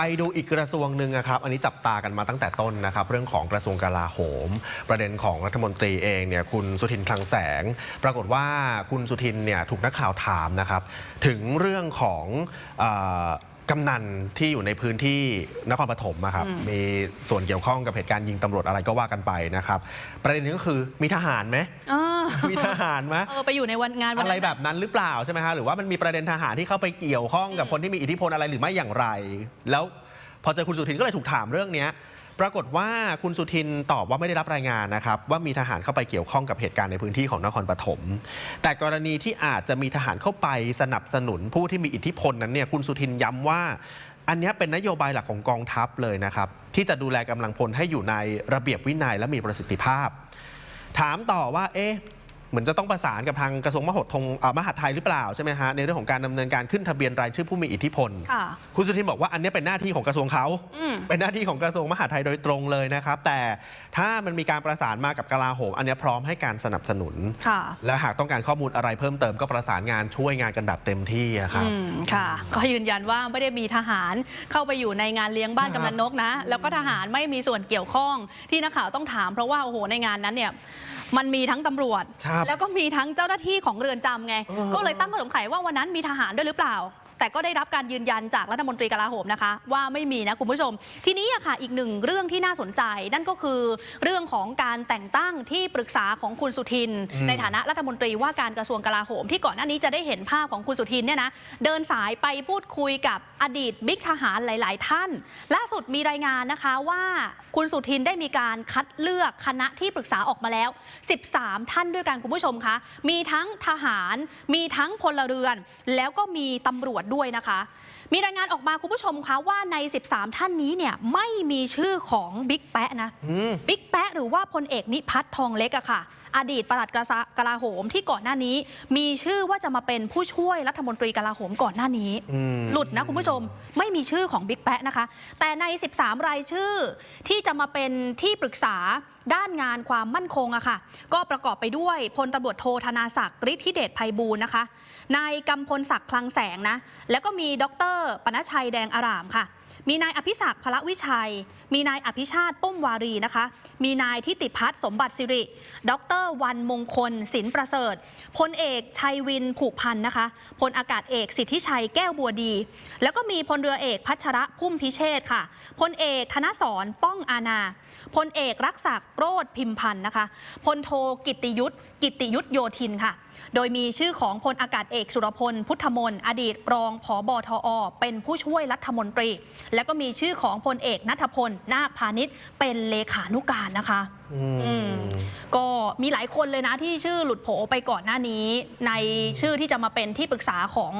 ไปดูอีกกระทรวงหนึ่งนะครับ อันนี้จับตากันมาตั้งแต่ต้นนะครับ เรื่องของกระทรวงกลาโหม ประเด็นของรัฐมนตรีเองเนี่ยคุณสุทินคลังแสง ปรากฏว่าคุณสุทินเนี่ยถูกนักข่าวถามนะครับ ถึงเรื่องของ กำนันที่อยู่ในพื้นที่นครปฐมอะครับ มีส่วนเกี่ยวข้องกับเหตุการณ์ยิงตำรวจอะไรก็ว่ากันไปนะครับ ประเด็นนี้ก็คือมีทหารไหมเออมีทหารไหมเออไปอยู่ในวันงานวันอะไรนั้น แบบนั้นหรือเปล่าใช่ไหมฮะหรือว่ามันมีประเด็นทหารที่เข้าไปเกี่ยวข้องกับคนที่มีอิทธิพลอะไรหรือไม่อย่างไร แล้ว พอเจอคุณสุทินก็เลยถูกถามเรื่องนี้ปรากฏว่าคุณสุทินตอบว่าไม่ได้รับรายงานนะครับ ว่ามีทหารเข้าไปเกี่ยวข้องกับเหตุการณ์ในพื้นที่ของนครปฐมแต่กรณีที่อาจจะมีทหารเข้าไปสนับสนุนผู้ที่มีอิทธิพลนั้นเนี่ยคุณสุทินย้ำว่า อันนี้เป็นนโยบายหลักของกองทัพเลยนะครับ ที่จะดูแลกำลังพลให้อยู่ในระเบียบวินัยและมีประสิทธิภาพ ถามต่อว่าเอ๊ะ เหมือนจะต้องประสานกับทางกระทรวงมหดทงเอ่อมหาดไทยหรือเปล่าใช่ไหมฮะในเรื่องของการดำเนินการขึ้นทะเบียนรายชื่อผู้มีอิทธิพลค่ะคุณสุทินบอกว่าอันเนี้ยเป็นหน้าที่ของกระทรวงเขาอืมเป็นหน้าที่ของกระทรวงมหาดไทยโดยตรงเลยนะครับ แต่ถ้ามันมีการประสานมากับกลาโหม อันเนี้ยพร้อมให้การสนับสนุนค่ะและหากต้องการข้อมูลอะไรเพิ่มเติมก็ประสานงานช่วยงานกันแบบเต็มที่อะครับอืมค่ะ ก็ยืนยันว่าไม่ได้มีทหารเข้าไปอยู่ในงานเลี้ยงบ้านครับกำนันนกนะ แล้วก็ทหารไม่มีส่วนเกี่ยวข้องที่นักข่าวต้องถาม เพราะว่าโอ้โหในงานนั้นเนี่ยมันมีทั้งตำรวจครับแล้วก็มีทั้งเจ้าหน้าที่ของเรือนจำไงเออก็เลยตั้งข้อสงสัยว่าวันนั้นมีทหารด้วยหรือเปล่า แต่ก็ได้รับการยืนยันจากรัฐมนตรีกลาโหมนะคะ ว่าไม่มีนะคุณผู้ชม ทีนี้อะค่ะอีกหนึ่งเรื่องที่น่าสนใจ นั่นก็คือเรื่องของการแต่งตั้งที่ปรึกษาของคุณสุทินอืมในฐานะรัฐมนตรีว่าการกระทรวงกลาโหม ที่ก่อนหน้านี้จะได้เห็นภาพของคุณสุทินเนี่ยนะเดินสายไปพูดคุยกับอดีตบิ๊กทหารหลาย ๆ ท่าน ล่าสุดมีรายงานนะคะว่าคุณสุทินได้มีการคัดเลือกคณะที่ปรึกษาออกมาแล้ว 13 ท่านด้วยกันคุณผู้ชมคะมีทั้งทหาร มีทั้งพลเรือน แล้วก็มีตำรวจด้วยนะคะ มีรายงานออกมาคุณผู้ชมคะว่าใน 13 ท่านนี้เนี่ยไม่มีชื่อของบิ๊กแปะนะอืมบิ๊กแปะหรือว่าพลเอกนิพัฒน์ทองเล็กอะค่ะอดีตปลัดกระทรวงกลาโหมที่ก่อนหน้านี้ มีชื่อว่าจะมาเป็นผู้ช่วยรัฐมนตรีกลาโหมก่อนหน้านี้อืมหลุดนะคุณผู้ชมไม่มีชื่อของบิ๊กแปะนะคะ แต่ใน 13 รายชื่อที่จะมาเป็นที่ปรึกษาด้านงานความมั่นคงอะค่ะ ก็ประกอบไปด้วยพลตำรวจโทธนาศักดิ์ฤทธิเดชภัยบูลย์นะคะนายกำพลศักดิ์คลังแสงนะแล้วก็มีดรปนชชัยแดงอารามค่ะ มีนายอภิศักดิ์พละวิชัย มีนายอภิชาติตุ้มวารีนะคะ มีนายทิติพัฒน์สมบัติสิริ ดรวันมงคลศิลประเสริฐ พลเอกชัยวินผูกพันนะคะ พลอากาศเอกสิทธิชัยแก้วบัวดี แล้วก็มีพลเรือเอกพัชระพุ่มพิเชษค่ะ พลเอกธนสรป้องอาณา พลเอกรักษักโรธพิมพันธ์นะคะ พลโทกิติยุทธกิติยุทธโยธินค่ะ โดยมีชื่อของพลอากาศเอกสุรพล พุทธมนต์อดีตรองผอบอทอ เป็นผู้ช่วยรัฐมนตรี แล้วก็มีชื่อของพลเอกนัทพล นาคพาณิชย์ เป็นเลขานุการนะคะอืมอืมก็มีหลายคนเลยนะที่ชื่อหลุดโผไปก่อนหน้านี้ ในชื่อที่จะมาเป็นที่ปรึกษาของ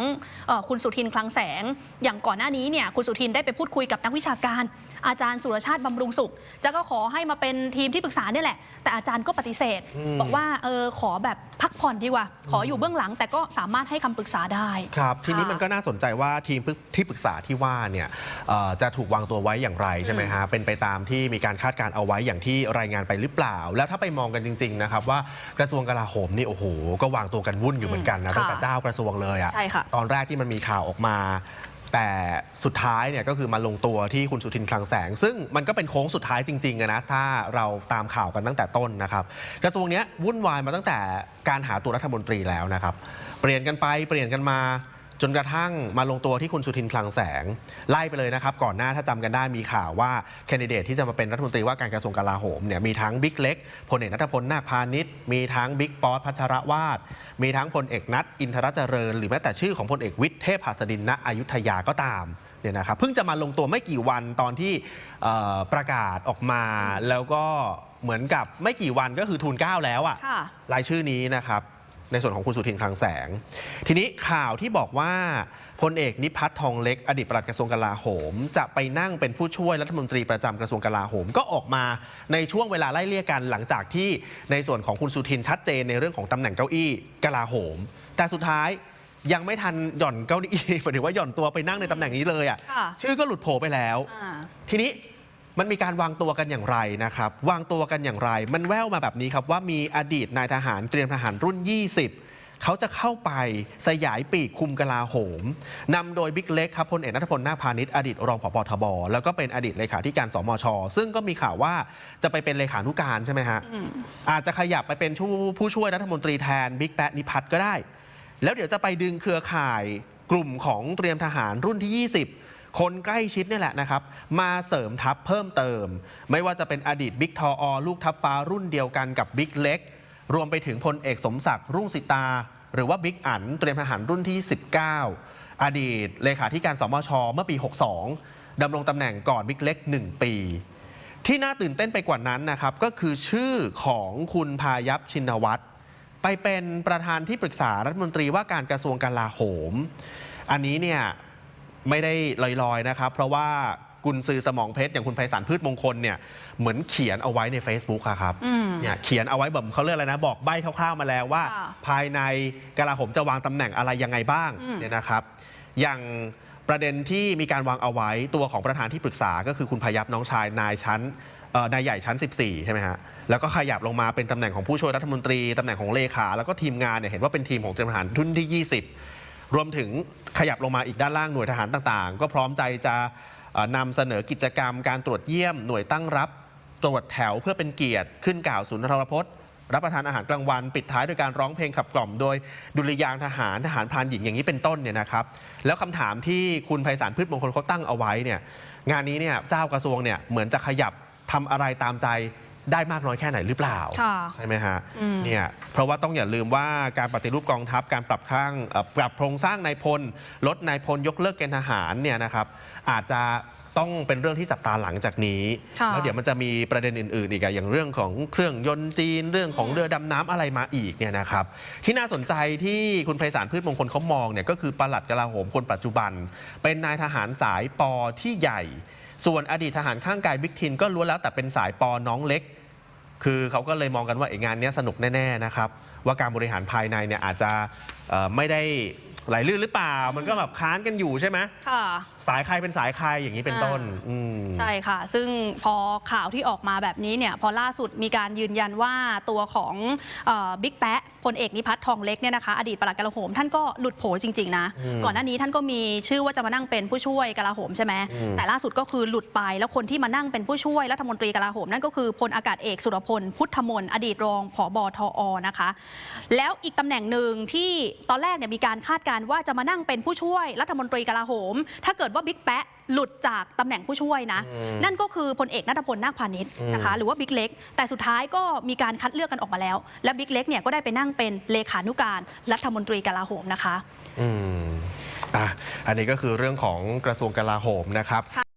เออคุณสุทินคลังแสง อย่างก่อนหน้านี้เนี่ยคุณสุทินได้ไปพูดคุยกับนักวิชาการ อาจารย์สุรชาติบำรุงสุข จะก็ขอให้มาเป็นทีมที่ปรึกษาเนี่ยแหละ แต่อาจารย์ก็ปฏิเสธอืมบอกว่าเออขอแบบพักผ่อนดีกว่าขออยู่เบื้องหลังแต่ก็สามารถให้คำปรึกษาได้ ครับ ทีนี้ค่ะมันก็น่าสนใจว่าทีมที่ปรึกษาที่ว่าเนี่ยเอ่อจะถูกวางตัวไว้อย่างไรใช่ไหมฮะเป็นไปตามที่มีการคาดการณ์เอาไว้อย่างที่รายงานไปหรือเปล่า แล้วถ้าไปมองกันจริงๆนะครับว่ากระทรวงกลาโหมนี่โอ้โห ก็วางตัวกันวุ่นอยู่เหมือนกันนะค่ะตั้งแต่เจ้ากระทรวงเลยอะใช่ค่ะ ตอนแรกที่มันมีข่าวออกมา แต่สุดท้ายเนี่ยก็คือมาลงตัวที่คุณสุทินคลังแสง ซึ่งมันก็เป็นโค้งสุดท้ายจริงๆนะถ้าเราตามข่าวกันตั้งแต่ต้นนะครับกระทรวงเนี้ยวุ่นวายมาตั้งแต่การหาตัวรัฐมนตรีแล้วนะครับ เปลี่ยนกันไปเปลี่ยนกันมา จนกระทั่งมาลงตัวที่คุณสุทินคลังแสง ไล่ไปเลยนะครับ ก่อนหน้าถ้าจำกันได้มีข่าวว่าแคนดิเดตที่จะมาเป็นรัฐมนตรีว่าการกระทรวงกลาโหมเนี่ยมีทั้งบิ๊กเล็กพลเอกนัทพลนาคพาณิชย์มีทั้งบิ๊กป๊อตพัชรวาดมีทั้งพลเอกนัทอินทรเจริญ หรือแม้แต่ชื่อของพลเอกวิทย์เทพหัสดินณอยุธยาก็ตามเนี่ยนะครับเพิ่งจะมาลงตัวไม่กี่วันตอนที่เอ่อประกาศออกมา แล้วก็เหมือนกับไม่กี่วันก็คือทูลเกล้าแล้วอะค่ะรายชื่อนี้นะครับ ในส่วนของคุณสุทินคลังแสง ทีนี้ข่าวที่บอกว่าพลเอกนิพัฒน์ทองเล็ก อดีตปลัดกระทรวงกลาโหม จะไปนั่งเป็นผู้ช่วยรัฐมนตรีประจำกระทรวงกลาโหม ก็ออกมาในช่วงเวลาไล่เลี่ยกันหลังจากที่ในส่วนของคุณสุทินชัดเจนในเรื่องของตำแหน่งเก้าอี้กลาโหม แต่สุดท้ายยังไม่ทันหย่อนเก้าอี้หมายถึงว่าหย่อนตัวไปนั่งในตำแหน่งนี้เลยอะค่ะชื่อก็หลุดโผไปแล้วอ่าทีนี้ มันมีการวางตัวกันอย่างไรนะครับวางตัวกันอย่างไร มันแววมาแบบนี้ครับว่ามีอดีตนายทหารเตรียมทหารรุ่น 20 เขาจะเข้าไปสยายปีกคุมกลาโหมนำโดยบิ๊กเล็กครับพลเอกนัทพลนาคพาณิชย์อดีตรองผบทบ แล้วก็เป็นอดีตเลขาธิการสมช ซึ่งก็มีข่าวว่าจะไปเป็นเลขานุการใช่ไหมฮะอาจจะขยับไปเป็นผู้ผู้ช่วยรัฐมนตรีแทนบิ๊กแปะนิพัฒน์ก็ได้ แล้วเดี๋ยวจะไปดึงเครือข่ายกลุ่มของเตรียมทหารรุ่นที่ 20 คนใกล้ชิดนี่แหละนะครับ มาเสริมทัพเพิ่มเติม ไม่ว่าจะเป็นอดีตบิ๊กทออลูกทัพฟ้ารุ่นเดียวกันกับบิ๊กเล็ก รวมไปถึงพลเอกสมศักดิ์รุ่งสิตา หรือว่าบิ๊กอันเตรียมทหารรุ่นที่ 19 อดีตเลขาธิการสมชเมื่อปี 62ดำรงตำแหน่งก่อนบิ๊กเล็ก 1 ปี ที่น่าตื่นเต้นไปกว่านั้นนะครับก็คือชื่อของคุณพายัพชินวัตรไปเป็นประธานที่ปรึกษารัฐมนตรีว่าการกระทรวงกลาโหม อันนี้เนี่ย ไม่ได้ลอยๆนะครับ เพราะว่ากุนซือสมองเพชรอย่างคุณไพศาลพืชมงคลเนี่ยเหมือนเขียนเอาไว้ใน Facebook อะครับอืมเนี่ยเขียนเอาไว้แบบเขาเรียกอะไรนะบอกใบ้คร่าวๆมาแล้วว่าค่ะภายในกลาโหมจะวางตำแหน่งอะไรยังไงบ้างอืมเนี่ยนะครับ อย่างประเด็นที่มีการวางเอาไว้ตัวของประธานที่ปรึกษาก็คือคุณพยับน้องชายนายชั้นเอ่อนายใหญ่ชั้น 14 ใช่ไหมฮะ แล้วก็ขยับลงมาเป็นตำแหน่งของผู้ช่วยรัฐมนตรีตำแหน่งของเลขา แล้วก็ทีมงานเนี่ยเห็นว่าเป็นทีมของเตรียมทหารทุนที่ 20 รวมถึงขยับลงมาอีกด้านล่างหน่วยทหารต่างๆ ก็พร้อมใจจะนำเสนอกิจกรรมการตรวจเยี่ยมหน่วยตั้งรับตรวจแถวเพื่อเป็นเกียรติขึ้นกล่าวศูนย์ทรพจน์รับประทานอาหารกลางวันปิดท้ายโดยการร้องเพลงขับกล่อม โดยดุริยางทหารทหารพรานหญิงอย่างนี้เป็นต้นเนี่ยนะครับ แล้วคำถามที่คุณไพศาลพืชมงคลเขาตั้งเอาไว้เนี่ยงานนี้เนี่ยเจ้ากระทรวงเนี่ยเหมือนจะขยับทำอะไรตามใจ ได้มากน้อยแค่ไหนหรือเปล่าค่ะใช่ไหมฮะอืม เนี่ยเพราะว่าต้องอย่าลืมว่าการปฏิรูปกองทัพการปรับข้างเอ่อปรับโครงสร้างนายพล ลดนายพลยกเลิกเกณฑ์ทหารเนี่ยนะครับอาจจะต้องเป็นเรื่องที่จับตาหลังจากนี้ ค่ะ แล้วเดี๋ยวมันจะมีประเด็นอื่นๆอีกอะอย่างเรื่องของเครื่องยนต์จีนเรื่องของเรือดำน้ำอะไรมาอีกเนี่ยนะครับที่น่าสนใจที่คุณไพศาลพืชมงคลเขามองเนี่ยก็คือปลัดกลาโหมคนปัจจุบัน เป็นนายทหารสายปอที่ใหญ่ ส่วนอดีตทหารข้างกายบิ๊กทินก็ล้วนแล้วแต่เป็นสายปอน้องเล็ก คือเขาก็เลยมองกันว่าไอ้งานเนี้ยสนุกแน่ๆนะครับว่าการบริหารภายในเนี่ยอาจจะเอ่อไม่ได้ไหลลื่นหรือเปล่า มันก็แบบค้านกันอยู่ใช่ไหมค่ะ สายใครเป็นสายใครอย่างนี้เป็นต้นอ่าอืมใช่ค่ะ ซึ่งพอข่าวที่ออกมาแบบนี้เนี่ย พอล่าสุดมีการยืนยันว่าตัวของบิ๊กแปะพลเอกนิพัฒน์ทองเล็กเนี่ยนะคะอดีตปลัดกลาโหมท่านก็หลุดโผจริงๆนะอืมก่อนหน้านี้ท่านก็มีชื่อว่าจะมานั่งเป็นผู้ช่วยกลาโหมใช่ไหมอืมแต่ล่าสุดก็คือหลุดไปแล้วคนที่มานั่งเป็นผู้ช่วยรัฐมนตรีกลาโหมนั่นก็คือพลอากาศเอกสุรพลพุทธมนต์อดีตรองผบทอนะคะ แล้วอีกตำแหน่งหนึ่งที่ตอนแรกเนี่ยมีการคาดการณ์ว่าจะมานั่งเป็นผู้ช่วยรัฐมนตรีกลาโหม ถ้าเกิดว่าบิ๊กแปะ หลุดจากตำแหน่งผู้ช่วยนะอืมนั่นก็คือพลเอกนัทพลนาคพาณิชย์นะคะหรือว่าบิ๊กเล็ก แต่สุดท้ายก็มีการคัดเลือกกันออกมาแล้ว และบิ๊กเล็กเนี่ยก็ได้ไปนั่งเป็นเลขานุการรัฐมนตรีกลาโหมนะคะอืมอะอันนี้ก็คือเรื่องของกระทรวงกลาโหมนะครับ